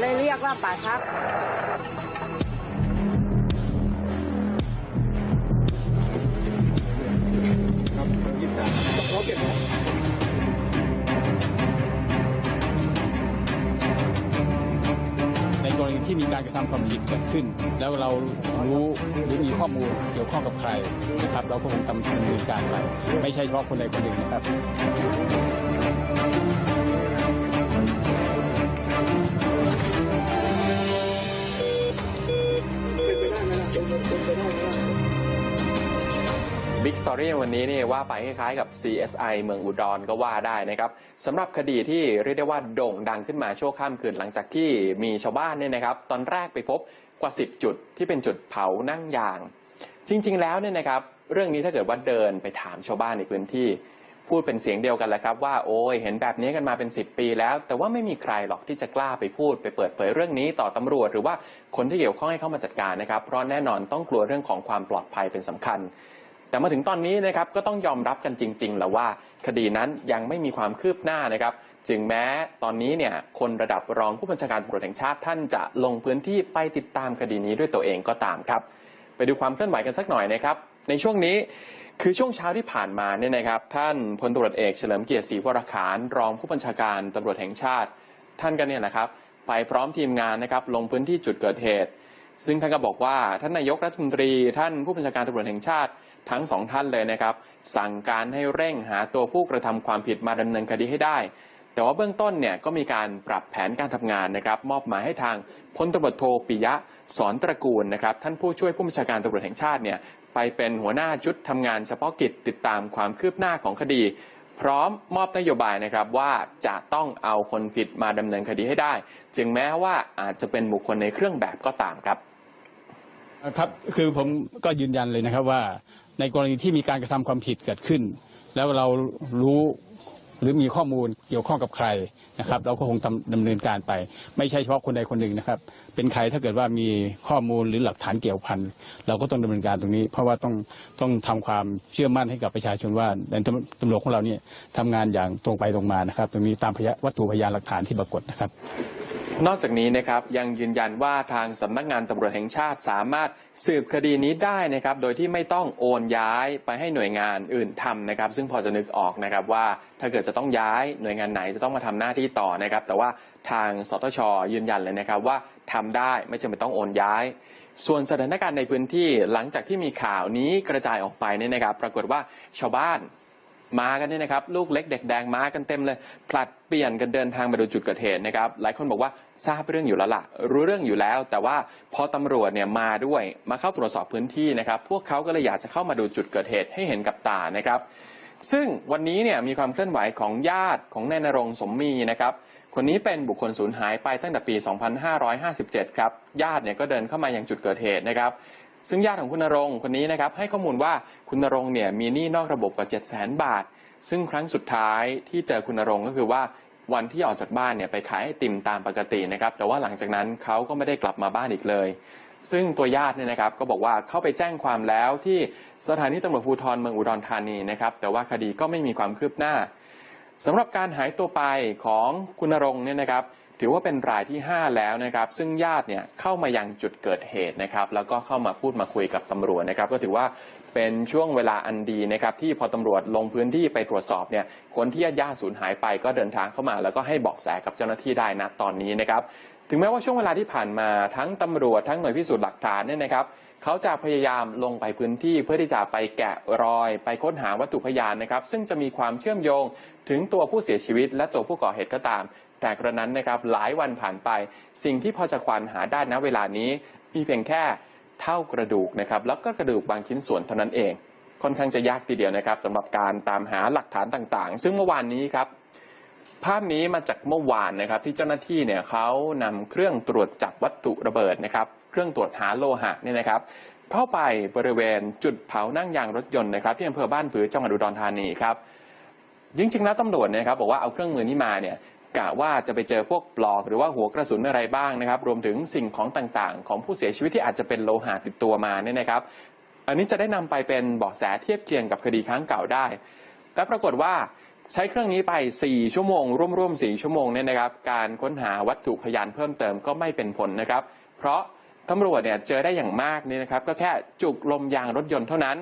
เลยเรียกว่าป่าชักในกรณีที่มีการกระทำความผิดเกิดขึ้น แล้วเรารู้หรือมีข้อมูลเกี่ยวข้องกับใครนะครับ เราก็คงดำเนินการไปไม่ใช่เฉพาะคนใดคนหนึ่งนะครับ บิ๊กสตอรี่วันนี้นี่ว่าไปคล้ายๆกับ CSI เมืองอุดรก็ว่าได้นะครับสำหรับคดีที่เรียกได้ว่าโด่งดังขึ้นมาชั่วข้ามคืนหลังจากที่มีชาวบ้านเนี่ยนะครับ ตอนแรกไปพบกว่า 10 จุดที่เป็นจุดเผานั่งยาง จริง ๆ แล้วเนี่ยนะครับ เรื่องนี้ถ้าเกิดว่าเดินไปถามชาวบ้านในพื้นที่ พูดเป็นเสียงเดียวกันแหละครับว่าโอ้ยเห็นแบบนี้กันมาเป็น 10 ปีแล้ว แต่ว่าไม่มีใครหรอกที่จะกล้าไปพูดไปเปิดเผยเรื่องนี้ต่อตำรวจ หรือว่าคนที่เกี่ยวข้องให้เข้ามาจัดการนะครับ เพราะแน่นอนต้องกลัวเรื่องของความปลอดภัยเป็นสำคัญ แต่มาถึงตอนนี้นะครับก็ต้องยอมรับกันจริง ๆ แล้วว่า คดีนั้นยังไม่มีความคืบหน้านะครับจึงแม้ตอนนี้เนี่ยคนระดับรองผู้บัญชาการตำรวจแห่งชาติท่านจะลงพื้นที่ไปติดตามคดีนี้ด้วยตัวเองก็ตามครับ ไปดูความเคลื่อนไหวกันสักหน่อยนะครับ ในช่วงนี้คือช่วงเช้าที่ผ่านมาเนี่ยนะครับท่านพลตรวจเอกเฉลิมเกียรติศรีวรขานรองผู้บัญชาการตำรวจแห่งชาติ ท่านก็เนี่ยนะครับไปพร้อมทีมงานนะครับลงพื้นที่จุดเกิดเหตุ ซึ่งท่านก็บอกว่าท่านนายกรัฐมนตรี ท่านผู้บัญชาการตำรวจแห่งชาติทั้งสองท่านเลยนะครับ สั่งการให้เร่งหาตัวผู้กระทำความผิดมาดำเนินคดีให้ได้ แต่ว่าเบื้องต้นเนี่ยก็มีการปรับแผนการทำงานนะครับมอบหมายให้ทางพลตำรวจโทปิยะสอนตระกูลนะครับท่านผู้ช่วยผู้บัญชาการตำรวจแห่งชาติเนี่ยไปเป็นหัวหน้าชุดทำงานเฉพาะกิจติดตามความคืบหน้าของคดี พร้อมมอบนโยบายนะครับว่าจะต้องเอาคนผิดมาดำเนินคดีให้ได้ จึงแม้ว่าอาจจะเป็นบุคคลในเครื่องแบบก็ตามครับครับคือผมก็ยืนยันเลยนะครับว่าในกรณีที่มีการกระทำความผิดเกิดขึ้น แล้วเรารู้ หรือมีข้อมูลเกี่ยวข้องกับใครนะครับ เราก็คงดำดำเนินการไป ไม่ใช่เฉพาะคนใดคนหนึ่งนะครับ เป็นใครถ้าเกิดว่ามีข้อมูลหรือหลักฐานเกี่ยวพันเราก็ต้องดำเนินการตรงนี้ เพราะว่าต้องต้องทำความเชื่อมั่นให้กับประชาชนว่าในตำตำรวจของเราเนี่ยทำงานอย่างตรงไปตรงมานะครับ ตรงนี้ตามพยวัตถุพยานหลักฐานที่ปรากฏนะครับ นอกจากนี้นะครับยังยืนยันว่าทางสำนักงานตำรวจแห่งชาติสามารถสืบคดีนี้ได้นะครับ โดยที่ไม่ต้องโอนย้ายไปให้หน่วยงานอื่นทำนะครับ ซึ่งพอจะนึกออกนะครับว่าถ้าเกิดจะต้องย้ายหน่วยงานไหนจะต้องมาทำหน้าที่ต่อนะครับ แต่ว่าทางสตชยืนยันเลยนะครับว่าทำได้ไม่จำเป็นต้องโอนย้าย ส่วนสถานการณ์ในพื้นที่หลังจากที่มีข่าวนี้กระจายออกไปเนี่ยนะครับ ปรากฏว่าชาวบ้าน มากันเนี่ยนะครับลูกเล็กเด็กแดงมากันเต็มเลยผลัดเปลี่ยนกันเดินทางมาดูจุดเกิดเหตุนะครับหลายคนบอกว่าทราบเรื่องอยู่แล้วล่ะรู้เรื่องอยู่แล้ว แต่ว่าพอตำรวจเนี่ยมาด้วยมาเข้าตรวจสอบพื้นที่นะครับพวกเขาก็เลยอยากจะเข้ามาดูจุดเกิดเหตุให้เห็นกับตานะครับซึ่งวันนี้เนี่ยมีความเคลื่อนไหวของญาติของนายนรงสมมีนะครับ คนนี้เป็นบุคคลสูญหายไปตั้งแต่ปี 2557 ครับ ญาติเนี่ยก็เดินเข้ามายังจุดเกิดเหตุนะครับ ซึ่งญาติของคุณนรงคนนี้นะครับให้ข้อมูลว่าคุณนรงเนี่ยมีหนี้นอกระบบกว่า 7 0 0 0 0 0 บาท ซึ่งครั้งสุดท้ายที่เจอคุณนรงก็คือว่าวันที่ออกจากบ้านเนี่ยไปขายไอติมตามปกตินะครับ แต่ว่าหลังจากนั้นเขาก็ไม่ได้กลับมาบ้านอีกเลย ซึ่งตัวญาติเนี่ยนะครับก็บอกว่าเข้าไปแจ้งความแล้วที่สถานีตำรวจภูธรเมืองอุดรธานีนะครับ แต่ว่าคดีก็ไม่มีความคืบหน้าสำหรับการหายตัวไปของคุณณรงเนี่ยนะครับ ถือว่าเป็นรายที่ 5 แล้วนะครับ ซึ่งญาติเนี่ยเข้ามายังจุดเกิดเหตุนะครับ แล้วก็เข้ามาพูดมาคุยกับตำรวจนะครับ ก็ถือว่าเป็นช่วงเวลาอันดีนะครับ ที่พอตำรวจลงพื้นที่ไปตรวจสอบเนี่ยคนที่ญาติสูญหายไปก็เดินทางเข้ามา แล้วก็ให้เบาะแสกับเจ้าหน้าที่ได้นะตอนนี้นะครับ ถึงแม้ว่าช่วงเวลาที่ผ่านมาทั้งตำรวจทั้งหน่วยพิสูจน์หลักฐานเนี่ยนะครับ เขาจะพยายามลงไปพื้นที่เพื่อที่จะไปแกะรอยไปค้นหาวัตถุพยานนะครับ ซึ่งจะมีความเชื่อมโยงถึงตัวผู้เสียชีวิต และตัวผู้ก่อเหตุก็ตาม แต่กระนั้นนะครับหลายวันผ่านไป สิ่งที่พอจะควานหาได้ณเวลานี้ มีเพียงแค่เท่ากระดูกนะครับแล้วก็กระดูกบางชิ้นส่วนเท่านั้นเอง ค่อนข้างจะยากทีเดียวนะครับสำหรับการตามหาหลักฐานต่างๆ ซึ่งเมื่อวานนี้ครับภาพนี้มาจากเมื่อวานนะครับที่เจ้าหน้าที่เนี่ยเขานำเครื่องตรวจจับวัตถุระเบิดนะครับ รื่องตรวจหาโลหะเนี่ยนะครับเข้าไปบริเวณจุดเผานั่งยางรถยนต์นะครับที่อำเภอบ้านผือจังหวัดอุดรธานีครับจริงๆแล้วตำรวจเนะครับบอกว่าเอาเครื่องมือนี้มาเนี่ยกะว่าจะไปเจอพวกปลอกหรือว่าหัวกระสุนอะไรบ้างนะครับ รวมถึงสิ่งของต่างๆ ของผู้เสียชีวิตที่อาจจะเป็นโลหะติดตัวมาเนี่ยนะครับ อันนี้จะได้นำไปเป็นเบาะแสเทียบเคียงกับคดีครั้งเก่าได้ แต่ปรากฏว่าใช้เครื่องนี้ไป 4 ชั่วโมง ร่วมๆ4ชั่วโมงเนี่ยนะครับ การค้นหาวัตถุพยานเพิ่มเติมก็ไม่เป็นผลนะครับ เพราะ ตำรวจเนี่ยเจอได้อย่างมากเนี่ยนะครับ ก็แค่จุกลมยางรถยนต์เท่านั้น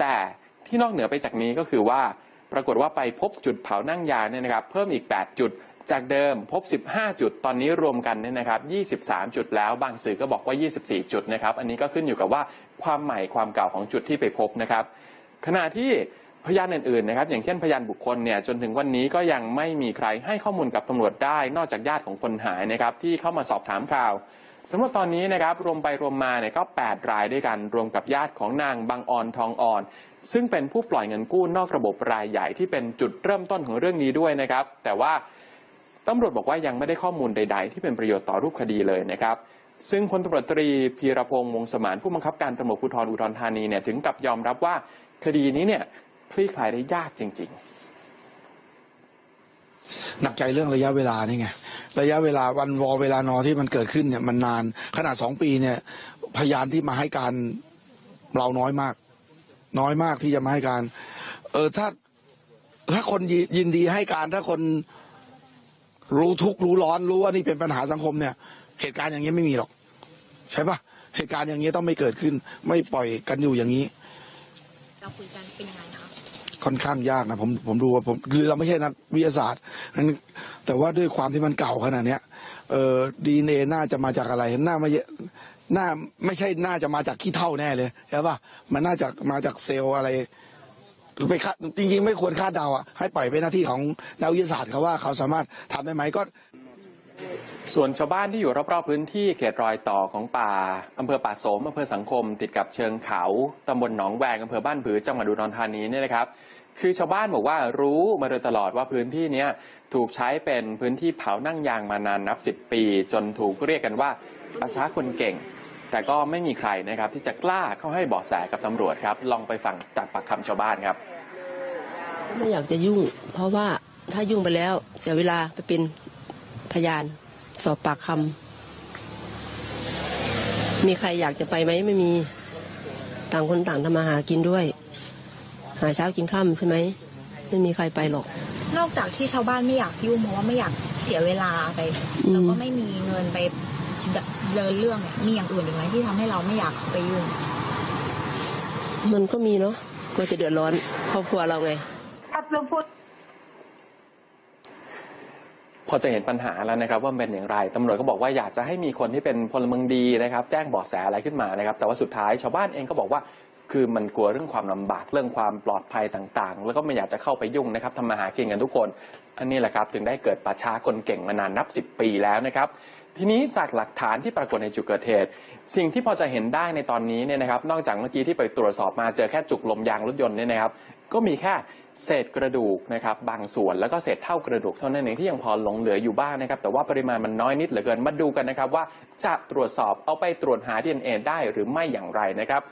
แต่ที่นอกเหนือไปจากนี้ก็คือว่าปรากฏว่าไปพบจุดเผานั่งยางเนี่ยนะครับ เพิ่มอีก 8 จุดจากเดิมพบ 15 จุด ตอนนี้รวมกันเนี่ยนะครับ 23 จุดแล้ว บางสื่อก็บอกว่า 24 จุดนะครับ อันนี้ก็ขึ้นอยู่กับว่าความใหม่ความเก่าของจุดที่ไปพบนะครับ ขณะที่พยานอื่นๆนะครับ อย่างเช่นพยานบุคคลเนี่ยจนถึงวันนี้ก็ยังไม่มีใครให้ข้อมูลกับตำรวจได้ นอกจากญาติของคนหายนะครับที่เข้ามาสอบถามข่าว สำหรับตอนนี้นะครับรวมไปรวมมาเนี่ยก็ 8 รายด้วยกันรวมกับญาติของนางบางออนทองอ่อน ซึ่งเป็นผู้ปล่อยเงินกู้นอกระบบรายใหญ่ที่เป็นจุดเริ่มต้นของเรื่องนี้ด้วยนะครับ แต่ว่าตำรวจบอกว่ายังไม่ได้ข้อมูลใด ๆ ที่เป็นประโยชน์ต่อรูปคดีเลยนะครับซึ่งพลตำรวจตรีพีรพงษ์วงสมานผู้บังคับการตำรวจภูธรอุดรธานีเนี่ยถึงกับยอมรับว่าคดีนี้เนี่ยคลี่คลายได้ยากจริง หนักใจเรื่องระยะเวลานี่ไงระยะเวลาวันวอเวลานอที่มันเกิดขึ้นเนี่ยมันนานขนาดสองปีเนี่ย พยานที่มาให้การเราน้อยมาก น้อยมากที่จะมาให้การ เออถ้าถ้าคนยิยินดีให้การถ้าคนรู้ทุกข์รู้ร้อนรู้ว่านี่เป็นปัญหาสังคมเนี่ย เหตุการณ์อย่างนี้ไม่มีหรอก ใช่ปะเหตุการณ์อย่างนี้ต้องไม่เกิดขึ้น ไม่ปล่อยกันอยู่อย่างนี้ เราคุยกันเป็นยังไงคะ ค่อนข้างยากนะผมผมดูว่าผมคือเราไม่ใช่นักวิทยาศาสตร์นั้นแต่ว่าด้วยความที่มันเก่าขนาดเนี้ยเออดีเอน่าจะมาจากอะไรน่าไม่น่าไม่ใช่น่าจะมาจากขี้เท่าแน่เลยใช่ป่ะมันน่าจะมาจากเซลล์อะไรหรือไปคาดจริงๆ ไม่ควรคาดเดาอะให้ปล่อยเป็นหน้าที่ของนักวิทยาศาสตร์เขาว่าเขาสามารถทำได้ไหมก็ ส่วนชาวบ้านที่อยู่รอบๆพื้นที่เขตรอยต่อของป่าอำเภอป่าโสมอำเภอสังคม ติดกับเชิงเขาตำบลหนองแวงอำเภอบ้านผือจังหวัดอุดรธานีเนี่ยนะครับ คือชาวบ้านบอกว่ารู้มาโดยตลอดว่าพื้นที่นี้ถูกใช้เป็นพื้นที่เผานั่งยางมานานนับสิบปี จนถูกเรียกกันว่าประชาคนเก่ง แต่ก็ไม่มีใครนะครับที่จะกล้าเข้าให้เบาะแสกับตำรวจครับ ลองไปฟังจากปากคำชาวบ้านครับ ไม่อยากจะยุ่ง เพราะว่าถ้ายุ่งไปแล้วเสียเวลาไปเป็นพยานสอบปากคำมีใครอยากจะไปไหมไม่มีต่างคนต่างทำมาหากินด้วย หาเช้ากินค่ำใช่ไหมไม่มีใครไปหรอกนอกจากที่ชาวบ้านไม่อยากยุ่งเพราะว่าไม่อยากเสียเวลาไปอืมแล้วก็ไม่มีเงินไปเดเดินเรื่องเนี่ยมีอย่างอื่นอีกไหมที่ทำให้เราไม่อยากไปยุ่งมันก็มีเนาะกลัวจะเดือดร้อนครอบครัวเราไงพอจะเห็นปัญหาแล้วนะครับว่ามันเป็นอย่างไรตำรวจก็บอกว่าอยากจะให้มีคนที่เป็นพลเมืองดีนะครับ แจ้งเบาะแสอะไรขึ้นมานะครับ แต่ว่าสุดท้ายชาวบ้านเองก็บอกว่า คือมันกลัวเรื่องความลำบากเรื่องความปลอดภัยต่างๆ แล้วก็ไม่อยากจะเข้าไปยุ่งนะครับทำมาหากินกันทุกคน อันนี้แหละครับถึงได้เกิดป่าช้าคนเก่งมานานนับ 10 ปีแล้วนะครับทีนี้จากหลักฐานที่ปรากฏในจุดเกิดเหตุ สิ่งที่พอจะเห็นได้ในตอนนี้เนี่ยนะครับ นอกจากเมื่อกี้ที่ไปตรวจสอบมาเจอแค่จุกลมยางรถยนต์เนี่ยนะครับ ก็มีแค่เศษกระดูกนะครับบางส่วนแล้วก็เศษเท่ากระดูกเท่านั้นเองที่ยังพอหลงเหลืออยู่บ้างนะครับ แต่ว่าปริมาณมันน้อยนิดเหลือเกินมาดูกันนะครับว่าจะตรวจสอบเอาไปตรวจหา DNA ได้หรือไม่อย่างไรนะครับ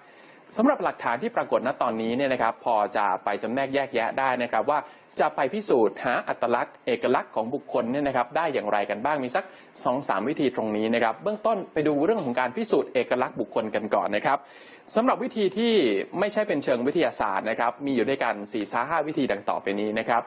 สำหรับหลักฐานที่ปรากฏณตอนนี้เนี่ยนะครับ พอจะไปจำแนกแยกแยะได้นะครับว่าจะไปพิสูจน์หาอัตลักษณ์เอกลักษณ์ของบุคคลเนี่ยนะครับ ได้อย่างไรกันบ้างมีสัก2อสามวิธีตรงนี้นะครับ เบื้องต้นไปดูเรื่องของการพิสูจน์เอกลักษณ์บุคคลกันก่อนนะครับสำหรับวิธีที่ไม่ใช่เป็นเชิงวิทยาศาสตร์นะครับ มีอยู่ด้วยกัน4ี่ห้าวิธีดังต่อไปนี้นะครับ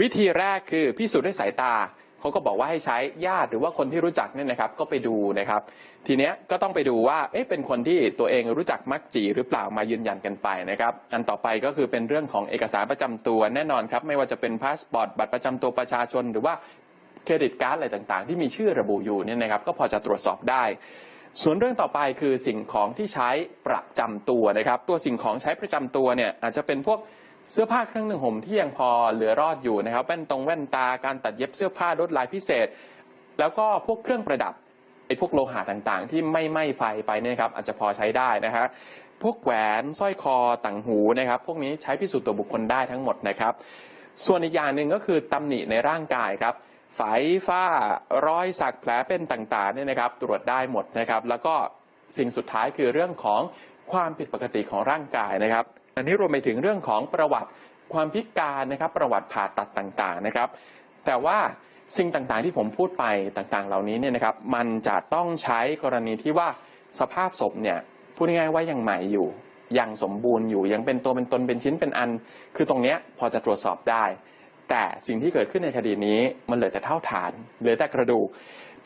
วิธีแรกคือพิสูจน์ด้วยสายตา เขาก็บอกว่าให้ใช้ญาติหรือว่าคนที่รู้จักเนี่ยนะครับก็ไปดูนะครับ ทีเนี้ยก็ต้องไปดูว่าเอ๊ะเป็นคนที่ตัวเองรู้จักมักจีหรือเปล่ามายืนยันกันไปนะครับอันต่อไปก็คือเป็นเรื่องของเอกสารประจำตัวแน่นอนครับไม่ว่าจะเป็นพาสปอร์ตบัตรประจำตัวประชาชน หรือว่าเครดิตการ์ดอะไรต่างๆ ที่มีชื่อระบุอยู่เนี่ยนะครับก็พอจะตรวจสอบได้ส่วนเรื่องต่อไปคือสิ่งของที่ใช้ประจำตัวนะครับ ตัวสิ่งของใช้ประจำตัวเนี่ยอาจจะเป็นพวก เสื้อผ้าเครื่องหนึ่งห่มที่ยังพอเหลือรอดอยู่นะครับแว่นตรงแว่นตาการตัดเย็บเสื้อผ้าลดลายพิเศษ แล้วก็พวกเครื่องประดับไอ้พวกโลหะต่างๆ ที่ไม่ไหม้ไฟไปเนี่ยครับอาจจะพอใช้ได้นะฮะพวกแหวนสร้อยคอต่างหูนะครับ พวกนี้ใช้พิสูจน์ตัวบุคคลได้ทั้งหมดนะครับ ส่วนอีกอย่างหนึ่งก็คือตำหนิในร่างกายครับไฝฝ้ารอยสักแผลเป็นต่างๆเนี่ยนะครับ ตรวจได้หมดนะครับ แล้วก็สิ่งสุดท้ายคือเรื่องของความผิดปกติของร่างกายนะครับ อันนี้รวมไปถึงเรื่องของประวัติความพิการนะครับ ประวัติผ่าตัดต่างๆนะครับ แต่ว่าสิ่งต่างๆที่ผมพูดไปต่างๆ เหล่านี้เนี่ยนะครับ มันจะต้องใช้กรณีที่ว่าสภาพศพเนี่ยพูดง่ายๆว่ายังใหม่อยู่ ยังสมบูรณ์อยู่ยังเป็นตัวเป็นตนเป็นชิ้นเป็นอัน คือตรงเนี้ยพอจะตรวจสอบได้ แต่สิ่งที่เกิดขึ้นในคดีนี้มันเหลือแต่เท่าฐานเหลือแต่กระดูก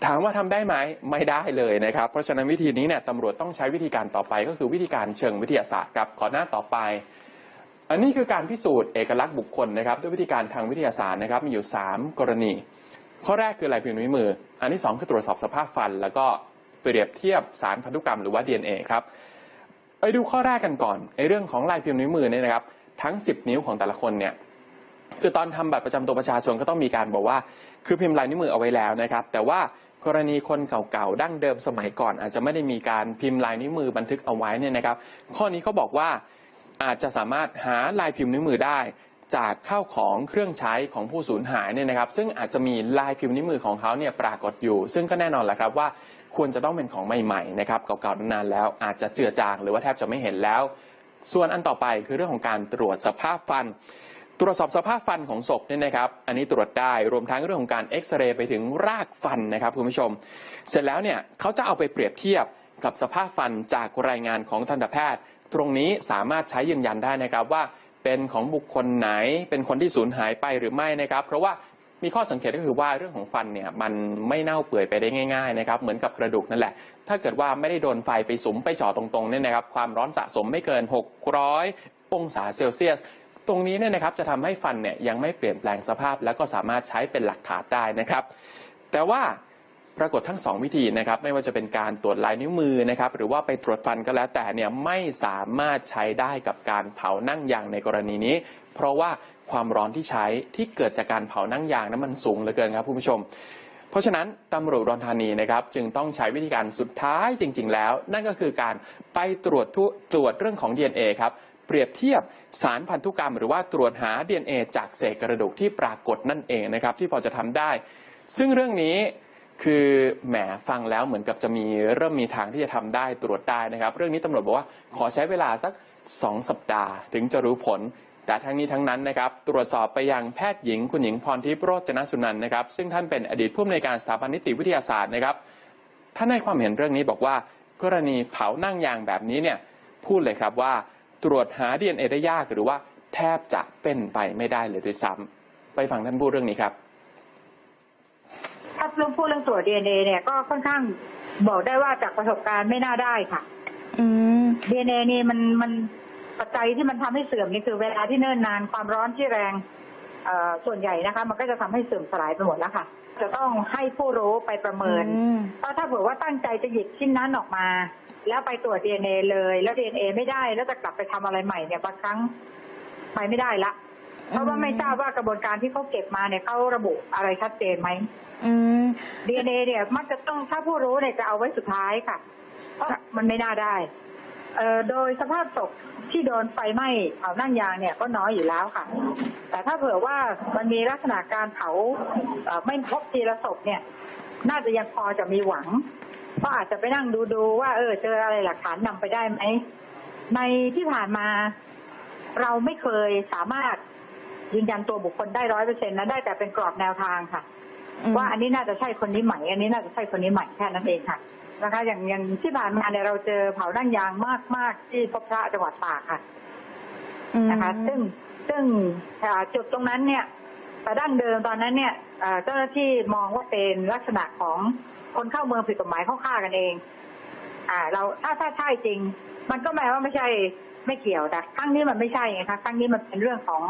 ถามว่าทำได้ไหมไม่ได้เลยนะครับ เพราะฉะนั้นวิธีนี้เนี่ยตำรวจต้องใช้วิธีการต่อไป ก็คือวิธีการเชิงวิทยาศาสตร์ครับขอหน้าต่อไป อันนี้คือการพิสูจน์เอกลักษณ์บุคคลนะครับ ด้วยวิธีการทางวิทยาศาสตร์นะครับมีอยู่ 3 กรณี ข้อแรกคือลายพิมพ์นิ้วมือ อันที่ 2 คือตรวจสอบสภาพฟัน แล้วก็เปรียบเทียบสารพันธุกรรมหรือว่า DNA ครับไปดูข้อแรกกันก่อนไอ้เรื่องของลายพิมพ์นิ้วมือเนี่ยนะครับทั้ง 10 นิ้วของแต่ละคนเนี่ยคือตอนทำบัตรประจำตัวประชาชนก็ต้องมีการบอกว่า คือพิมพ์ลายนิ้วมือเอาไว้แล้วนะครับ แต่ว่า กรณีคนเก่าๆ ดั้งเดิมสมัยก่อน อาจจะไม่ได้มีการพิมพ์ลายนิ้วมือบันทึกเอาไว้เนี่ยนะครับ ข้อนี้เขาบอกว่าอาจจะสามารถหาลายพิมพ์นิ้วมือได้ จากข้าวของเครื่องใช้ของผู้สูญหายเนี่ยนะครับ ซึ่งอาจจะมีลายพิมพ์นิ้วมือของเขาเนี่ยปรากฏอยู่ ซึ่งก็แน่นอนแหละครับว่าควรจะต้องเป็นของใหม่ๆนะครับเก่าๆนานๆแล้ว อาจจะเจือจางหรือว่าแทบจะไม่เห็นแล้ว ส่วนอันต่อไปคือเรื่องของการตรวจสภาพฟัน ตรวจสอบสภาพฟันของศพเนี่ยนะครับ อันนี้ตรวจได้รวมทั้งเรื่องของการเอ็กซเรย์ไปถึงรากฟันนะครับคุณผู้ชม เสร็จแล้วเนี่ยเขาจะเอาไปเปรียบเทียบกับสภาพฟันจากรายงานของทันตแพทย์ ตรงนี้สามารถใช้ยืนยันได้นะครับว่าเป็นของบุคคลไหน เป็นคนที่สูญหายไปหรือไม่นะครับ เพราะว่ามีข้อสังเกตก็คือว่าเรื่องของฟันเนี่ยมันไม่เน่าเปื่อยไปได้ง่ายๆนะครับเหมือนกับกระดูกนั่นแหละ ถ้าเกิดว่าไม่ได้โดนไฟไปสุมไปจ่อตรงๆเนี่ยนะครับความร้อนสะสมไม่เกิน 600 องศาเซลเซียส ตรงนี้เนี่ยนะครับจะทำให้ฟันเนี่ยยังไม่เปลี่ยนแปลงสภาพ แล้วก็สามารถใช้เป็นหลักฐานได้นะครับ แต่ว่าปรากฏทั้งสองวิธีนะครับไม่ว่าจะเป็นการตรวจลายนิ้วมือนะครับหรือว่าไปตรวจฟันก็แล้วแต่เนี่ยไม่สามารถใช้ได้กับการเผานั่งยางในกรณีนี้ เพราะว่าความร้อนที่ใช้ที่เกิดจากการเผานั่งยางนั้นมันสูงเหลือเกินครับคุณผู้ชม เพราะฉะนั้นตำรวจอุดรธานีนะครับจึงต้องใช้วิธีการสุดท้ายจริง ๆ แล้ว นั่นก็คือการไปตรวจตรวจเรื่องของ DNA ครับ เปรียบเทียบสารพันธุกรรม หรือว่าตรวจหา DNA จากเศษกระดูกที่ปรากฏนั่นเองนะครับ ที่พอจะทำได้ ซึ่งเรื่องนี้คือแหมฟังแล้วเหมือนกับจะมีเริ่มมีทางที่จะทำได้ตรวจได้นะครับ เรื่องนี้ตำรวจบอกว่าขอใช้เวลาสัก 2 สัปดาห์ ถึงจะรู้ผล แต่ทั้งนี้ทั้งนั้นนะครับ ตรวจสอบไปยังแพทย์หญิง คุณหญิงพรทิพย์โรจนสุนันท์นะครับ ซึ่งท่านเป็นอดีตผู้อำนวยการสถาบันนิติวิทยาศาสตร์นะครับท่านให้ความเห็นเรื่องนี้บอกว่า กรณีเผานั่งยางแบบนี้เนี่ยพูดเลยครับว่า ตรวจหา DNA ได้ยากหรือว่าแทบจะเป็นไปไม่ได้เลยด้วยซ้ำไปฟังท่านพูดเรื่องนี้ครับถ้าเรื่องพูดเรื่องตรวจ DNA เนี่ยก็ค่อนข้างบอกได้ว่าจากประสบการณ์ไม่น่าได้ค่ะ อืม DNA นี่มันมันปัจจัยที่มันทำให้เสื่อมนี่คือเวลาที่เนิ่นนานความร้อนที่แรงเอ่อ ส่วนใหญ่นะคะ มันก็จะทำให้เสื่อมสลายไปหมดแล้วค่ะ จะต้องให้ผู้รู้ไปประเมินอืมเพราะถ้าเผื่อว่าตั้งใจจะหยิบชิ้นนั้นออกมา แล้วไปตรวจ DNA เลย แล้ว DNA ไม่ได้แล้วจะกลับไปทำอะไรใหม่เนี่ยบางครั้งไปไม่ได้ละเพราะว่าไม่ทราบว่ากระบวนการที่เขาเก็บมาเนี่ยเขาระบุอะไรชัดเจนไหมอืม DNA เนี่ยมักจะต้องถ้าผู้รู้เนี่ยจะเอาไว้สุดท้ายค่ะเพราะมันไม่น่าได้ เอ่อโดยสภาพศพที่โดนไฟไหม้เผานั่งยางเนี่ยก็น้อยอยู่แล้วค่ะ แต่ถ้าเผื่อว่ามันมีลักษณะการเผาเอ่อไม่พบทีละศพเนี่ย น่าจะยังพอจะมีหวังเพราะอาจจะไปนั่งดูดูว่า เออ เจออะไรหลักฐานนำไปได้ไหมในที่ผ่านมาเราไม่เคยสามารถยืนยันตัวบุคคลได้ร้อยเปอร์เซ็นต์นะได้แต่เป็นกรอบแนวทางค่ะ อืม ว่าอันนี้น่าจะใช่คนนี้ใหม่อันนี้น่าจะใช่คนนี้ใหม่แค่นั้นเองค่ะ นะคะ อย่างอย่างที่ผ่านมาเนี่ยเราเจอเผานั่งยางมากมากๆที่พบพระจังหวัดตากค่ะอืมนะคะ ซึ่งซึ่งอ่าจุดตรงนั้นเนี่ยแต่ดั้งเดิมตอนนั้นเนี่ยอ่าเจ้าหน้าที่มองว่าเป็นลักษณะของคนเข้าเมืองผิดกฎหมายเข้าฆ่ากันเอง อ่า เราถ้าถ้าใช่จริง มันก็หมายว่าไม่ใช่ไม่เกี่ยวแต่ครั้งนี้มันไม่ใช่ไงคะครั้งนี้มันเป็นเรื่องของ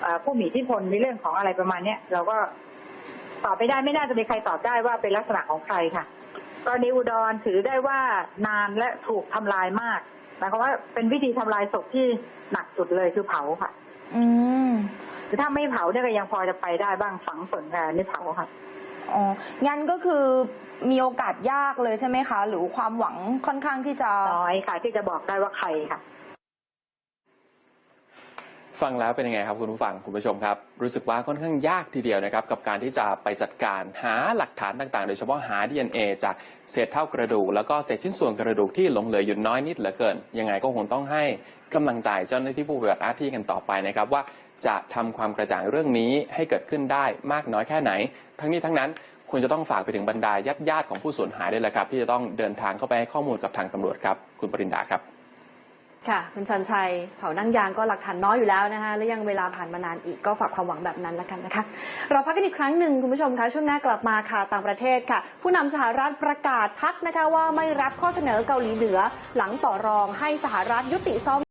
เอ่อผู้มีอิทธิพลในเรื่องของอะไรประมาณเนี้ยเราก็ตอบไม่ได้ไม่น่าจะมีใครตอบได้ว่าเป็นลักษณะของใครค่ะ กรณีอุดรถือได้ว่านานและถูกทำลายมากหมายความว่าเป็นวิธีทำลายศพที่หนักสุดเลยคือเผาค่ะ อืมคือถ้าไม่เผาเนี่ยก็ยังพอจะไปได้บ้างฝังฝนแต่ไม่เผาค่ะอ๋องั้นก็คือมีโอกาสยากเลยใช่ไหมคะ หรือความหวังค่อนข้างที่จะน้อยค่ะ ที่จะบอกได้ว่าใครค่ะ ฟังแล้วเป็นยังไงครับคุณผู้ฟังคุณผู้ชมครับ รู้สึกว่าค่อนข้างยากทีเดียวนะครับ กับการที่จะไปจัดการหาหลักฐานต่างๆ โดยเฉพาะหา DNA จากเศษเท่ากระดูก แล้วก็เศษชิ้นส่วนกระดูกที่หลงเหลืออยู่น้อยนิดเหลือเกิน ยังไงก็คงต้องให้กำลังใจเจ้าหน้าที่ผู้ปฏิบัติหน้าที่กันต่อไปนะครับว่าจะทำความกระจ่างเรื่องนี้ให้เกิดขึ้นได้มากน้อยแค่ไหน ทั้งนี้ทั้งนั้นควรจะต้องฝากไปถึงบรรดาญาติญาติๆของผู้สูญหายด้วยละครับ ที่จะต้องเดินทางเข้าไปให้ข้อมูลกับทางตำรวจครับ คุณปรินดาครับ ค่ะ คุณชันชัยเผานั่งยางก็หลักฐานน้อยอยู่แล้วนะคะและยังเวลาผ่านมานานอีกก็ฝากความหวังแบบนั้นแล้วกันนะคะ เราพักกันอีกครั้งหนึ่งคุณผู้ชมคะช่วงหน้ากลับมาค่ะต่างประเทศค่ะ ผู้นำสหรัฐประกาศชัดนะคะว่าไม่รับข้อเสนอเกาหลีเหนือหลังต่อรองให้สหรัฐยุติซ่อม